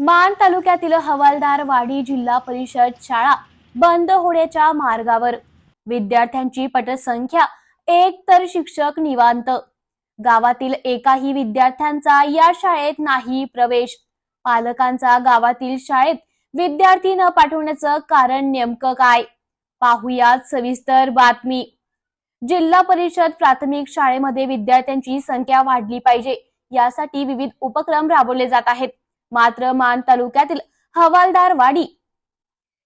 मान तालुक्यातील हवालदार वाडी जिल्हा परिषद शाळा बंद होण्याच्या मार्गावर. विद्यार्थ्यांची पटसंख्या एक तर शिक्षक निवांत. गावातील एकाही विद्यार्थ्यांचा या शाळेत नाही प्रवेश. पालकांचा गावातील शाळेत विद्यार्थी न पाठवण्याचं कारण नेमकं काय? पाहुयात सविस्तर बातमी. जिल्हा परिषद प्राथमिक शाळेमध्ये विद्यार्थ्यांची संख्या वाढली पाहिजे यासाठी विविध उपक्रम राबवले जात आहेत. मात्र मान तालुक्यातील हवालदार वाडी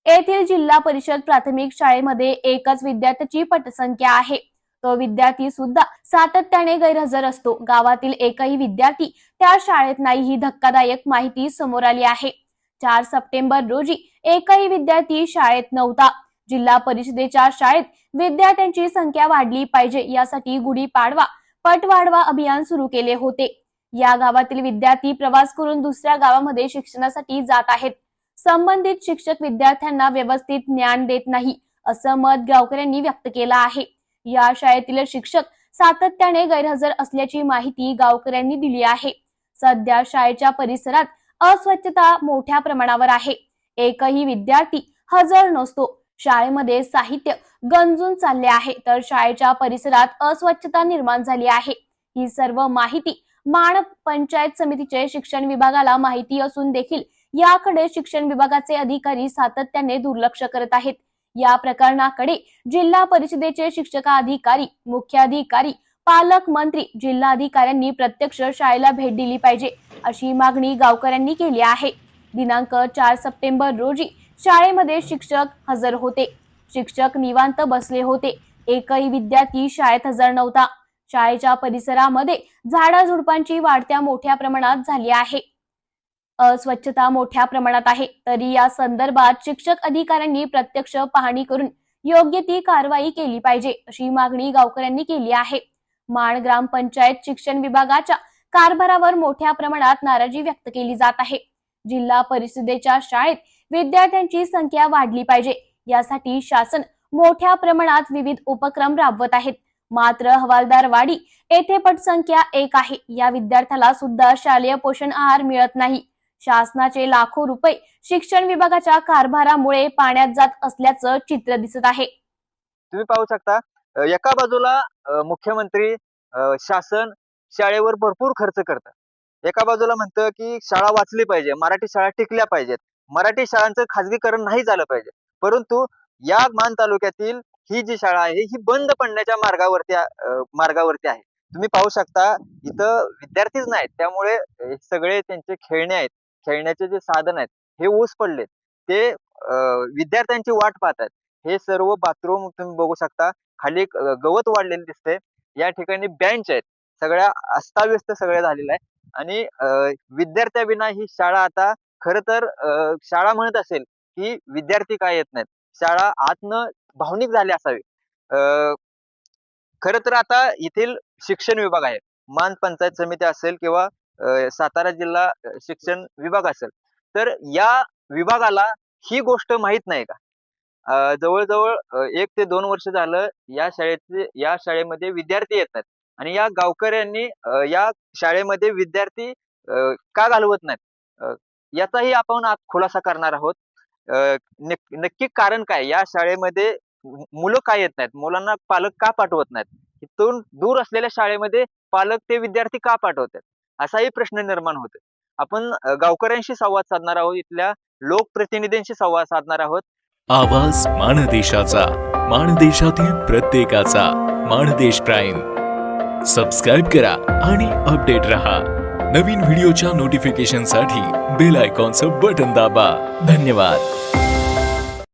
येथील जिल्हा परिषद प्राथमिक शाळेमध्ये एकच विद्यार्थ्याची पटसंख्या आहे. तो विद्यार्थी सुद्धा सातत्याने गैरहजर असतो. गावातील एकही विद्यार्थी त्या शाळेत नाही ही धक्कादायक माहिती समोर आली आहे. चार सप्टेंबर रोजी एकही विद्यार्थी शाळेत नव्हता. जिल्हा परिषदेच्या शाळेत विद्यार्थ्यांची संख्या वाढली पाहिजे यासाठी गुढीपाडवा पटवाढवा अभियान सुरू केले होते. या गावातील विद्यार्थी प्रवास करून दुसऱ्या गावामध्ये शिक्षणासाठी जात आहेत. संबंधित शिक्षक विद्यार्थ्यांना व्यवस्थित ज्ञान देत नाही असं मत गावकऱ्यांनी व्यक्त केलं आहे. या शाळेतील शिक्षक सातत्याने गैरहजर असल्याची माहिती गावकऱ्यांनी दिली आहे. सध्या शाळेच्या परिसरात अस्वच्छता मोठ्या प्रमाणावर आहे. एकही विद्यार्थी हजर नसतो. शाळेमध्ये साहित्य गंजून चालले आहे तर शाळेच्या परिसरात अस्वच्छता निर्माण झाली आहे. ही सर्व माहिती माण पंचायत समितीचे शिक्षण विभागाला माहिती असून देखील याकडे शिक्षण विभागाचे अधिकारी सातत्याने दुर्लक्ष करत आहेत. या प्रकरणाकडे जिल्हा परिषदेचे शिक्षकाधिकारी मुख्याधिकारी पालक मंत्री जिल्हाधिकाऱ्यांनी प्रत्यक्ष शाळेला भेट दिली पाहिजे अशी मागणी गावकऱ्यांनी केली आहे. दिनांक चार सप्टेंबर रोजी शाळेमध्ये शिक्षक हजर होते. शिक्षक निवांत बसले होते. एकही विद्यार्थी शाळेत हजर नव्हता. शाळेच्या परिसरामध्ये झाडाझुडपांची वाढत्या मोठ्या प्रमाणात झाली आहे. अस्वच्छता मोठ्या प्रमाणात आहे. तरी या संदर्भात शिक्षक अधिकाऱ्यांनी प्रत्यक्ष पाहणी करून योग्य ती कारवाई केली पाहिजे अशी मागणी गावकऱ्यांनी केली आहे. माण ग्रामपंचायत शिक्षण विभागाच्या कारभारावर मोठ्या प्रमाणात नाराजी व्यक्त केली जात आहे. जिल्हा परिषदेच्या शाळेत विद्यार्थ्यांची संख्या वाढली पाहिजे. यासाठी शासन मोठ्या प्रमाणात विविध उपक्रम राबवत आहेत मात्र हवालदार वाडी येथे पटसंख्या एक आहे. या विद्यार्थ्याला सुद्धा शालेय पोषण आहार मिळत नाही. शासनाचे लाखो रुपये शिक्षण विभागाच्या कारभारामुळे पाण्यात जात असल्याचं चित्र दिसत आहे. तुम्ही पाहू शकता एका बाजूला मुख्यमंत्री शासन शाळेवर भरपूर खर्च करतात. एका बाजूला म्हणतं की शाळा वाचली पाहिजे मराठी शाळा टिकल्या पाहिजेत. मराठी शाळांचं खाजगीकरण नाही झालं पाहिजे. परंतु या मान तालुक्यातील ही जी शाळा आहे ही बंद पडण्याच्या मार्गावरती मार्गावरती आहे. तुम्ही पाहू शकता इथं विद्यार्थीच नाहीत. त्यामुळे सगळे त्यांचे खेळणे आहेत. खेळण्याचे जे साधन आहेत हे ऊस पडलेत. ते विद्यार्थ्यांची वाट पाहतात हे सर्व बाथरूम तुम्ही बघू शकता. खाली गवत वाढलेले दिसते या ठिकाणी बेंच आहेत. सगळ्या अस्ताव्यस्त सगळं झालेलं आहे आणि विद्यार्थ्याविना ही शाळा आता खर तर शाळा म्हणत असेल की विद्यार्थी काय येत नाहीत. शाळा आतनं भावनिक झाले असावे. खर तर आता येथील शिक्षण विभाग आहे. मान पंचायत समिती असेल किंवा सातारा जिल्हा शिक्षण विभाग असेल. तर या विभागाला ही गोष्ट माहीत नाही का? जवळजवळ एक ते दोन वर्ष झालं या शाळेचे या शाळेमध्ये विद्यार्थी येत नाहीत. आणि या गावकऱ्यांनी या शाळेमध्ये विद्यार्थी का घालवत नाहीत? याचाही आपण आज खुलासा करणार आहोत. नक्की कारण काय? या शाळेमध्ये मुलं का येत नाहीत? मुलांना पालक का पाठवत नाहीत? इथून दूर असलेल्या शाळेमध्ये पालक ते विद्यार्थी का पाठवतात? असाही प्रश्न निर्माण होतो आपण गावकऱ्यांशी संवाद साधणार आहोत इथल्या लोकप्रतिनिधींशी संवाद साधणार आहोत. आवाज माणदेशाचा माणदेशातील प्रत्येकाचा माणदेश प्राईम. सबस्क्राईब करा आणि अपडेट रहा. नवीन व्हिडिओच्या नोटिफिकेशनसाठी बेल आयकॉनचं बटन दाबा. धन्यवाद.